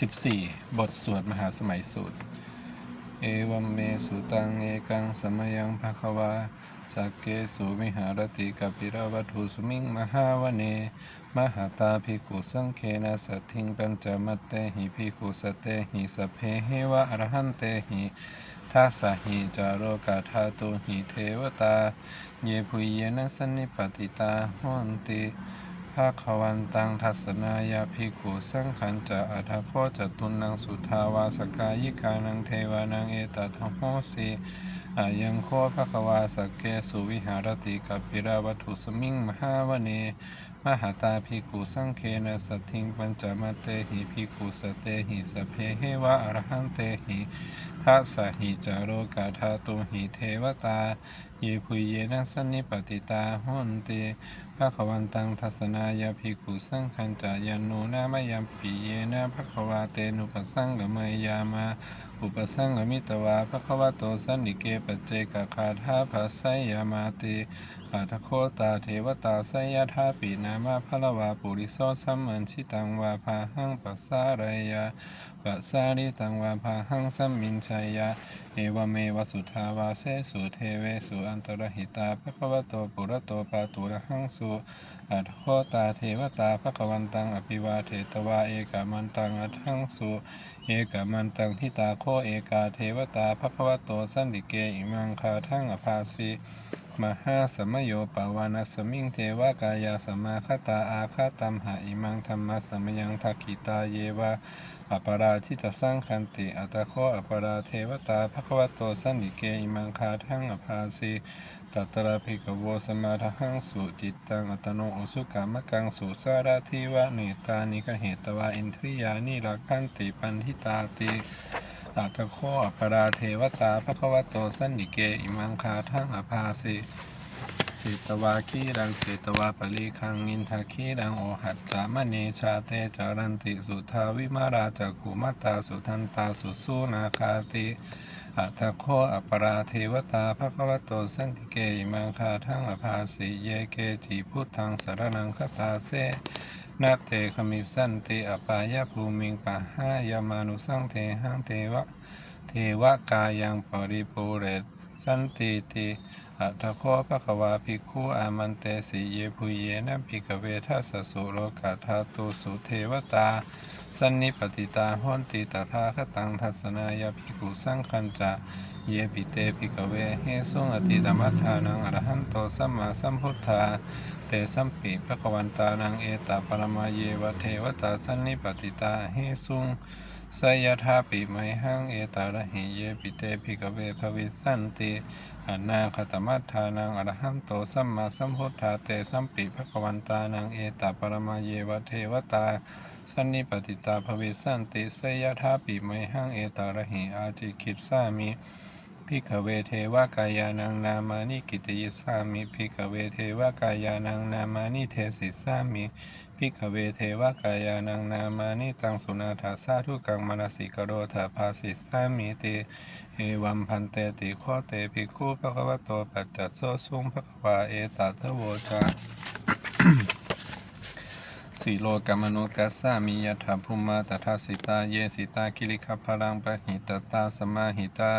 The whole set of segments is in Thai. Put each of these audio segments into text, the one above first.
14 บทสวดมหาสมัยสูตร เอวัมเมสุตังเอกังสมยังภควาสักเกสุวิหารติกปิรวัตถุสุมิงมหาวเน มหาตาภิกขุสังเคนะสัทธิงปัญจมัตเตหิภิกขุสตเตหิสพเพเหวะอรหันเตหิทัสสหิจารโรกาธาตุหิเทวตา เยปุยเยนะสนนิปติตาหนติ ภาควันตังทัศนายาภิกขุสังขันจะอัฏฐโคจตุนังสุทาวาสกายิกานังเทวานังเอตถโมสีอายังโคภควาสกเกสุวิหารติกัปปิราวัตุสมิงมหาวเนมหาตาภิกขุสังเคนะสัทธิงปัญจมัตเตหิภิกขุสเตหิสเพเหวะอรหันเตหิ ทัสสหิจารโรกาธาตุหิเทวตา เยปุยเยนะสนนิปติตาหุนเติภาควันตังทัศนายาภิกขุสังขันจายานโนามยัมปิเยนะภควาเตนุปสังกเมยามา อุปสังกมิตวาภควโตสันนิเกปเจกคาธาภาไสยามาติอัตโคตาเทวตาไสยธาปินามาพลวาปุริโสสัมมันชิตังวาภาหังปัสสารายาปัสสาริตังวาภาหังสัมมินชยยาเอวเมวสุทาวาเสสุเทเวสุอันตรหิตาภควโตปุระโตปาตุระหังสุอัตโคตาเทวตาภควันตังอภิวาเทตวาเอกามันตังอัตหังสุเอกามันตังทิตาโคเอกาเทวตาภควโตสันติเกอิมังคาทังอภาสี มหาสมโยปวานาสมิงเทวกายาสมาคตาอาคาตัมหาอิมังธรรมะสมยังทักขิตาเยวาอัปปราทิตสร้างคันติอัตโคอัปปราเทวตาภควโตสันนิเกอิมังคาทังอภาสีตัตตระภิกขโวสมาทังสุจิตตังอัตโนอุสุกามกังสุสาราทิวะเนตานิกเหตวาอินทริยานิรักขันติปันทิตาติ ตตะโคอัปราเทวตาภควโตสันนิเกอิมังคาทังอภาสีสิตวาคีรังเจตวาปลีคังอินทาคีรังโอหัตจามณีชาเตจารันติสุทาวิมาราจักุมัตาสุทันตาสุสูนาคาติอัตโคอัปราเทวตาภควโตสันติเกอิมังคาทังอภาสิเยเกจิพุทธังสารนังคตาเส นาเตขมิสันติอปายะภูมิงปะหายามานุสังเทหังเทวะ เทวะกายังปริปูเรตสันติติอัตโคภควาภิกขุอามันเตสิเยปุเยนะภิกเวทัสสุโรกาธาตุสุเทวตา สันนิปติตาหนติตถาคตังทัศนายาภิกขุสังคัญจะ เยปิเตภิกเวเฮสุงอติตมัฏฐานังอรหันโตสัมมาสัมพุทธาเตสัมปิภควันตานังเอตาปรมาเยวะเทวตาสันนิปติตาเฮสุงสยถาปิไมหังเอตาระหิเยปิเตภิกเวภวิสันติอนาคตมัฏฐานังอรหันโตสัมมาสัมพุทธาเตสัมปิภควันตานังเอตาปรมาเยวะเทวตา สันนิปติตาภเวสันติสยถาปิไมหังเอตาระหิอาจิคิดสามิพิกขเวเทวกายานังนามานิกิตยิสามิพิกขเวเทวกายานังนามานิเทสิสามิพิกขเวเทวกายานังนามานิตังสุนาถาสาธุกังมนสิกโรธาภาสิสามิติเอวัมพันเตติโคเตภิกขุภควโตปัจจัสโสสุงภควาเอตัทโวจา สีโลกามนุกัสสามิยถาภูมาตถาสิตาเยสิตาคิริขพลังปะหิตตาสมาหิตา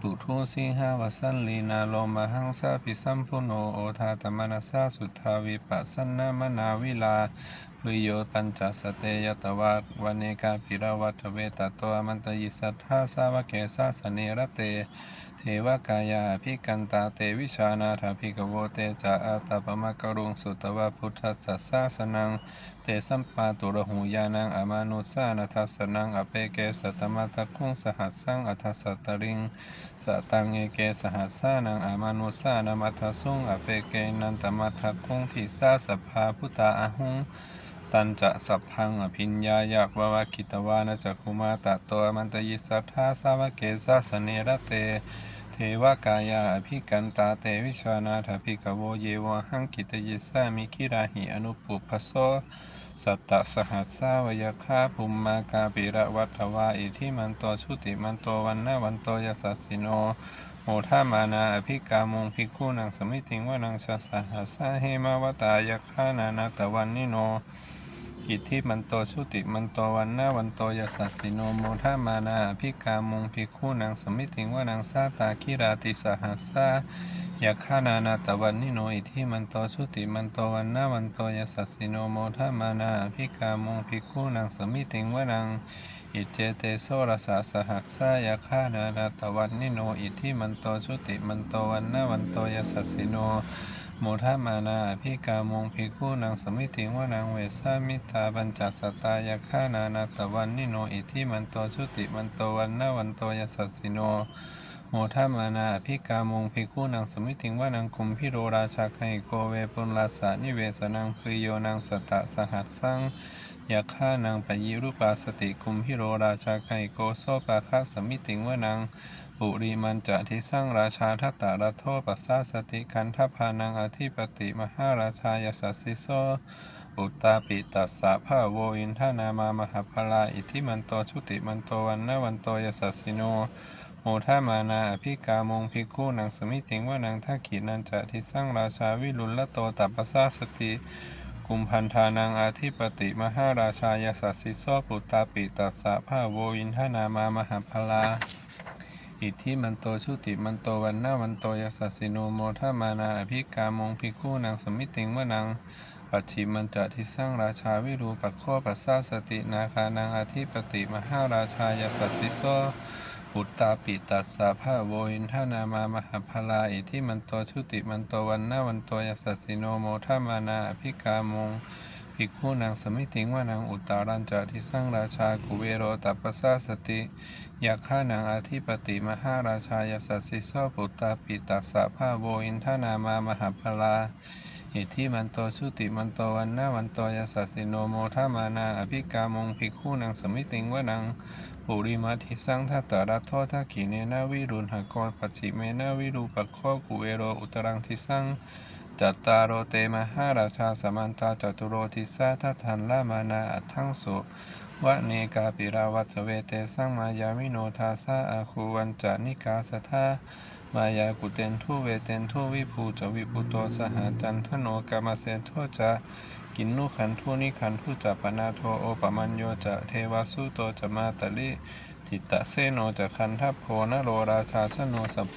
ปุถุสิหาวสันลีนาโลมหังสาปิสัมพุโนโอทาตมนัสสาสุทาวิปัสสนามนาวิลาปุโยปัญจสเตยตวัตวันเนกาปิรวัตเวตโตอมันตยิสัทธาสาวเกสาสเนรเต เทวกายาภิกันตาเตวิชานาถาภิกโวเตจาอาตาปมะกรุงสุตวะพุทธัสสะสนัง เตสัมปาตุระหูยานังอามานุสานัทัสสนังอเปเกสัตมัทคุงสหัสสังอัทสัตตริงสตังเอเกสหัสสานังอามานุสานามัทสุงอเปเกนันตมัทคุงทิสาสภาพุตาอาหุงตันจะสัพพังอภิญญายักววาคิตวานะจักคุมาตะตัวมันตยิสัทธาสาวเกสาสเนระเต ทวกายาอภิกันตาเตวิชานาถภิกขโวเยวหังกิตยิสามิคิราหิอนุปุพโสสัตตสหัสสาวยคาภุมมากาปิระวัตวาอิทิมันโตชุติมันโตวันนาวันโตยสัสสิโนโมทามานาอภิกามุงภิกขุนังสมิติงวนังชาสหัสสาเฮมาวตายคานานาตวันนิโน อิทธิมันโตชุติมันโตวันนาวันโตยสัสสิโนโมทามานาอภิกามุงภิกขุนางสมิติงวานางซาตาคิราติสหัสสายาคานานาตวันนิโนอิทธิมันโตชุติมันโตวันนาวันโตยสัสสิโนโมทามานาอภิกามุงภิกขุนางสมิติงวานางอิเจเตโสรสาสหัสสายาคานานาตวันนิโนอิทธิมันโตชุติมันโตวันนาวันโตยสัสสิโน โมทามานาพิกามงพิกขุนางสมิติงวานางเวสามิตาบัญจสตายาคานานาตวันนิโนอิทิมันโตชุติมันโตวันนาวันโตยสัสสิโนโมทามานาพิกามงพิกขุนางสมิติงวานางคุมพิโรราชาไคโกเวปุลลาสานิเวสนังพริโยนางสตะสหัสสัง ยาฆ่านางปยิรุปาสติคุมพิโรราชาไคโกโซปาคาสมิติงวานางปุริมันจะทิสร้างราชาทัตตารัโทปัสสาสติคันทพานังอธิปติมหาราชายสัสสิโซอุตตาปิตัสสะภาโวอินทานามามหาพลาอิทิมันโตชุติมันโตวันนาวันโตยสัสสิโนโมทามานาอภิกามงภิกขุนางสมิติงว่านางท่าขีนันจะทิสร้างราชาวิรุลละโตตัปปสาสติ กุมพันธานังอาธิปติมหาราชายสัสสิโสปุตตาปิตัสสะภาโวอินทนามามหาพลา อิทธิมันโตชุติมันโตวันนาวันโตยสัสสิโนโมทามานาอภิกามงภิกขุนางสมิติงวนังปัจฉิมันจะที่สร้างราชาวิรูปัคโคปัสสาสตินาคานังอาธิปติมหาราชายสัสสิโส ปุตตาปิตัสสะภาโวอินทานามามหาพลาอิที่มันโตชุติมันโตวันนาวันโตยสัสสิโนโมทามานาภิกามงภิกขุนางสมิติงว่านางอุตตารัญจะที่สร้างราชากุเวโรตัปปสาสติยาฆ่านางอาธิปติมหาราชายสัสสิโสปุตตาปิตัสสะภาโวอินทานามามหาพลา อิทธิมันโตชุติมันโตวันนาวันโตยสัสสิโนโมทามานา อภิกามงภิกขุนางสมิติงว่านางปุริมาทิสังทัตตารัตโททักขิเนนาวิรุณหกรปัจฉิเมนาวิรูปัคโคกุเอโรอุตรังทิสังจัตตารโรเตมหาราชาสมันตาจตุโรทิสาทัทันลามานาอัตถังสุวะเนกาปิราวัตเวเตสังมายามิโนทาสาอาคูวันจานิกาสทา มายากุเตนทุเวเตนทุวิภูจวิปุโตสหจันทโนกามเสนโทจากินนุขันทุนิขันทุจัปนาโทโอปมัญโยจะเทวสุโตจะมาตลิจิตตะเสโนจะคันทัพโพนโรราชาชโนสโพ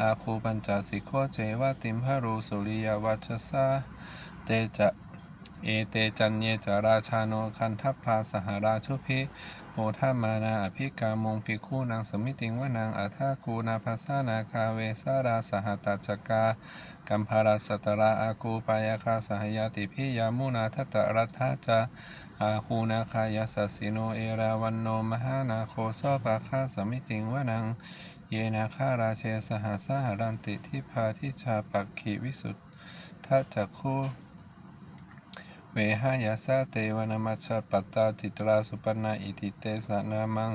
อาคูปัญจสิโคเจวะติมพารูสุริยวัชสาเตจะเอเตจันเยจะราชาโนคันทัพพาสหราชุพิ โอทามานาอภิกามงภิกขุนางสมิติงวานางอัฏฐากูนาภาษานาคาเวสาราสหตัจกากัมภาราสตราอากูปายาคาสหยาติพิยามุนาทัตตรัตถาจาอาคูนาคายาสสิโนเอราวันโนมหานาโคโซปาคาสมิติงวานังเยนาคาราเชสหสหรันติทิพาทิชาปักขีวิสุทธัจักคู เวหายาสาเตวนามัชฌัปปัตตาจิตราสุปนาอิติเตสนามัง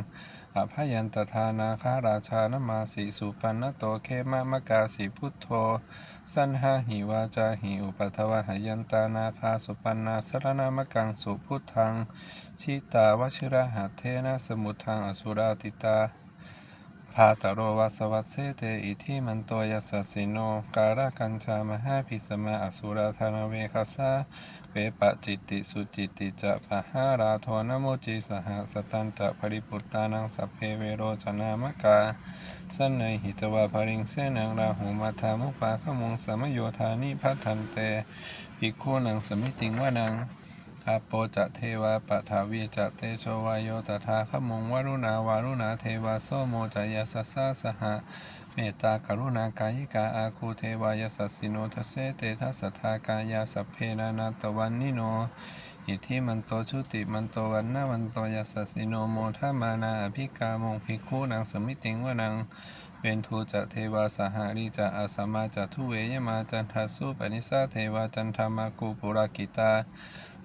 อภยันตทานาคาราชานมาสีสุปันนโตเคมะมะกาสีพุทโธ สันหาหิวาจาหิอุปัทวหยันตานาคาสุปันนาสรณามกังสุพุทธัง ชิตาวชิระหัเทนะสมุทังอสุราติตา ภาตโรวัสวัสเสเตอิทิมันโตยัสสสิโน การะกัญชามหาพิสมาอสุราธนเวคสาเวปะจิตติสุจิตติจะปะหาราโทนโมจิสหสตันจะปริปุตตานังสัพเพเวโรจนามกาสันเนหิตวาภริงเสนังราหูมาธามุปาขมุงสมโยธานิพัทันเตภิกขุนังสมิติงวานัง อาโปจะเทวาปะทาวีจะเตโชวายโยตถาขมุงวรุณาวารุณาเทวาโสโมจะยาสสาสหะเมตตากรุณากายิกาอาคูเทวายาสสสิโนทเสเตทัสสทากายาสัพเพนานาตวันนิโนอิทธิมันโตชุติมันโตวันนาวันโตยาสสสิโนโมทามานาอภิกามงภิกขุนางสมิติงวนังเวนทูจะเทวาสหาริจะอาสมาจะทุเวยมาจันทาสุปนิสาเทวาจันทามากูปุรากิตา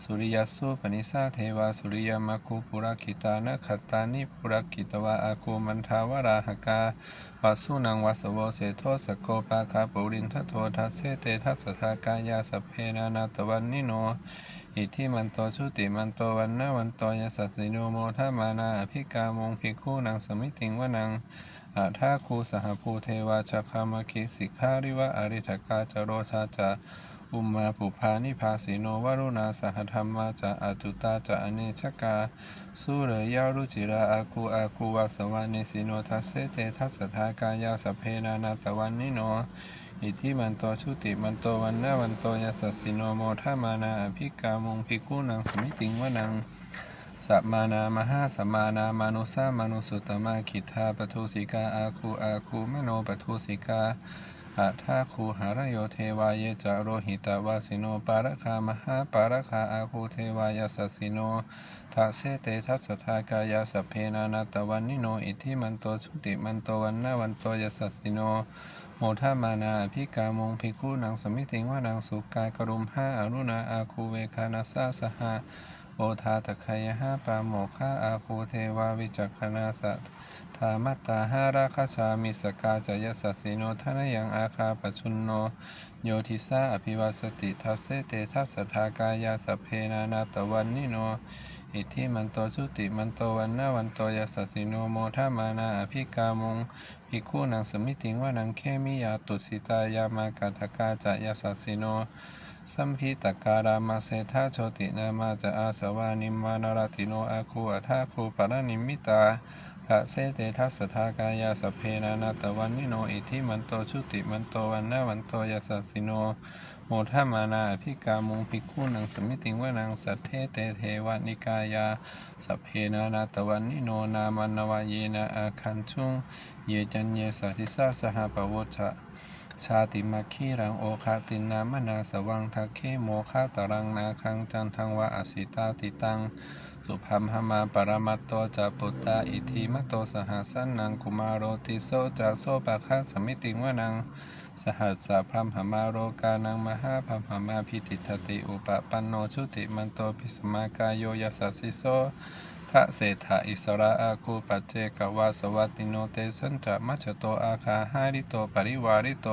สุริยสุปนิสาเทวาสุริยมากูปุรากิตานะขัตตานิปุรากิตวาอากูมันทาวราหกาวัสุนังวัสโวเสโทสโกปาคาปุรินทโททัสเสเตทัสทากายาสเพนานาตวันนิโนอิทิมันโตชุติมันโตวันนาวันโตยสัสสิโนโมทามานาอภิกามงภิกขุนางสมิติงวนังอาทาคูสหภูเทวาชคามคิสิกขาริวะอริทกาจโรชาจา อุมมาปุพานิพาสิโนวรุณาสหธรรมาจะอจุตาจะอเนชกาสุเรยารุจิราอาคูอาคูวาสวานิสิโนทัสเสเตทัสสทากายาสเพนานาตวันนิโนอิทิมันโตชุติมันโตวันนาวันโตยัสสิโนโมทามานาอภิกามุงภิกขุนังสมิติงวนังสัมมานามหาสัมมานามานุสามานุสุตตมาคิทาปทุสิกาอาคูอาคูมโนปทุสิกา อาทาคูหารโยเทวายจาโรหิตาวาสิโนปารคามหาปารคาอาคูเทวายสสิโนทัเสเตทัสสทากายาสัพเพนานาตวันนิโนอิทิมันโตชุติมันโตวันนาวันโตยสสิโนโมทามานาพิกามงพิกุนางสมิติงว่านางสุกายกรุมห้าอรุณาอาคูเวคานาซาสหา โอทาตะคยห้าปาโมฆาอาคูเทวาวิจักขนาสัทธามัตตาหาราคาชามิสกาจยสัสสิโนทนยังอาคาปชุนโน โยทิสาอภิวาสติทัสเสเตทัสทากายาสเพนานาตวันนิโน อิทธิมันโตชุติมันโตวันนาวันโตยัสสสิโนโมทามานาอภิกามงภิกขุนางสมิติงว่านังเคมิยาตุสิตายามากาทกาจยสัสสิโน สัมพิตการามาเสธาโชตินามาจะอาสวานิมานารติโนอาคูอัทาคูปารนิมิตาทะเสเตทัสทากายาสเพนานาตวันนิโนอิทิมันโตชุติมันโตวันนาวันโตยาสัสิโนโมทามานาภิกามุงภิกขุนังสมิติงวนางสัทเทเตเทวานิกายาสเพนานาตวันนิโนนามันนวายเยนาอาคันชุงเยจันเยสัทิสาสหปวชะ ชาติมัคคีรังโอคาตินามนาสวังทักเคโมคาตรังนาคังจันทังวะอสิตาติตัง สุพัมหมาปรมัตโตจะปุตตาอิทิมโตสหสันนังกุมารโรติโสจะโสปะคะสมิติงวนัง สหัสสะพรัมหมาโรกานังมหาพรัมหมาพิติทติอุปปันโนชุติมันโตพิสมากายโยยัสสสิโส ทะเศรษฐาอิสระอาคูปัจเจกวาสวัตติโนเตสันจะมัจโตอาคาหาริโตปริวาริโต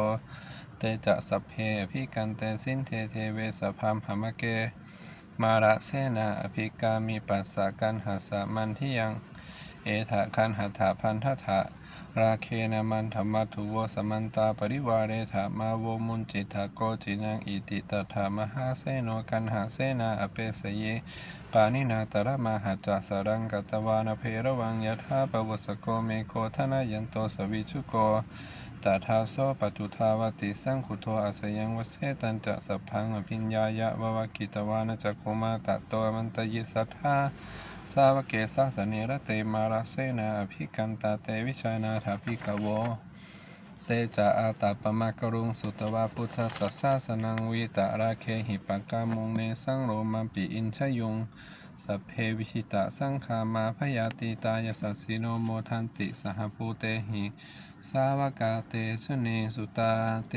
เตจะสัพเพอภิกันเตสินเทเทเวสพามหมเก มาระเสนาอภิกามีปัสสะกันหัสสะมันที่ยัง เอถะคันหัตถะพันธะ ราเคนามันธรรมทุโวสมันตาปริวาเรถามาโวมุนจิตาโกจินังอิติตถามหาเสโนกันหาเสนาอเปสเยปานินาตระมาหัจจสรังกตวานเพระวังยถาปวสโกเมโคทนายันโตสวิชุโกตถาโสปัจจุทาวติสังขุโทอาสยังวเสตันจะสัพพังอภิญญายะววกิตวานจักขุมาตะโตมันตยิสัทธา สาวกเกสาสเนรเตมาราเสนาอภิกันตาเตวิชานาถาภิกโว เตจะอาตาปมากรุงสุตวาพุทธสัสสาสนังวิตาราเคหิปกามุงเนสังโรมาปิอินชยุงสัพเพวิชิตะสังขามาพยาติตายสัสสิโนโมทันติสหภูเตหิ สาวกาเตชเนสุตาเต